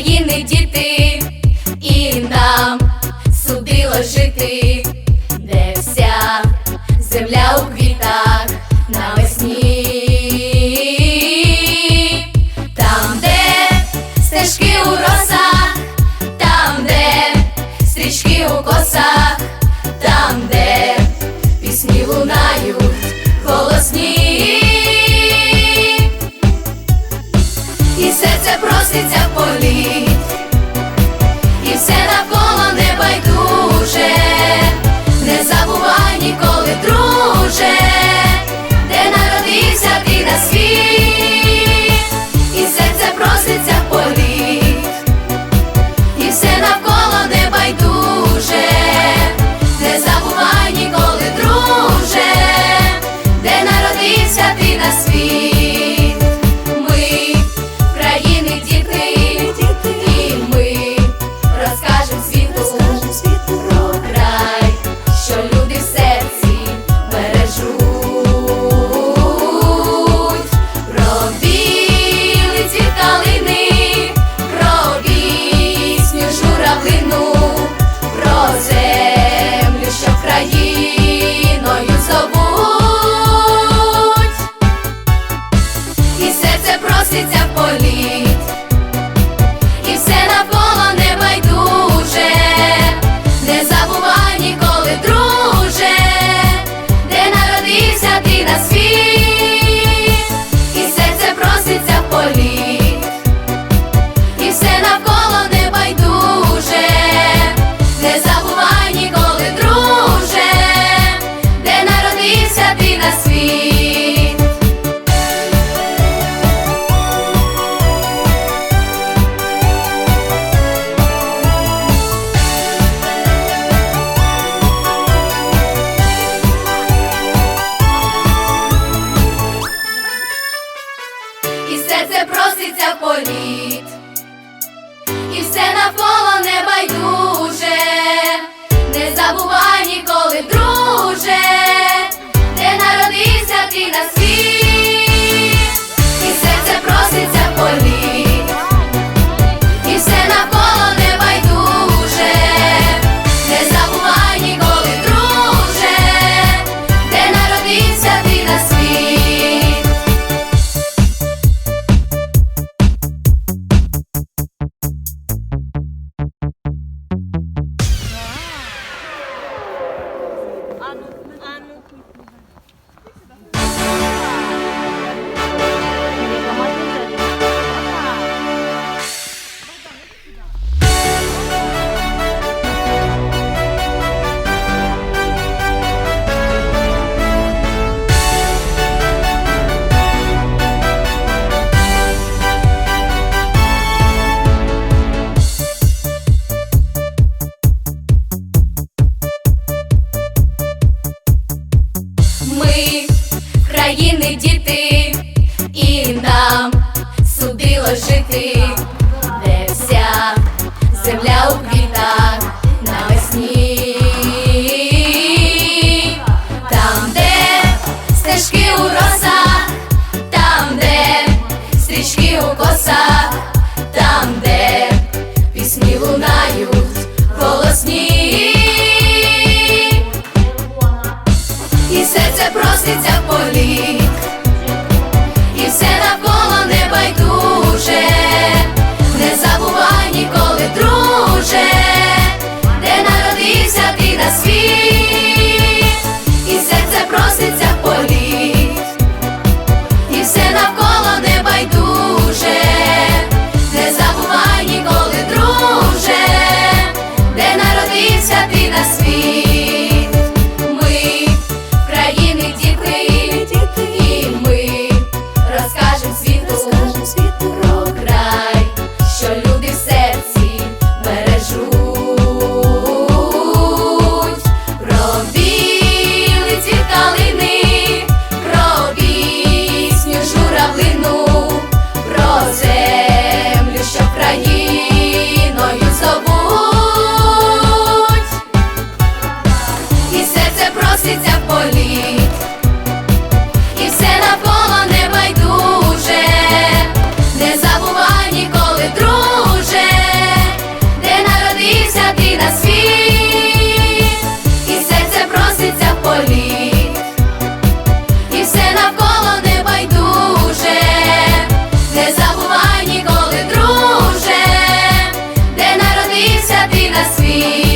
України діти, і нам судило жити, де вся земля України. серце проситься політ, і все навколо не байду. feet. ти на світ.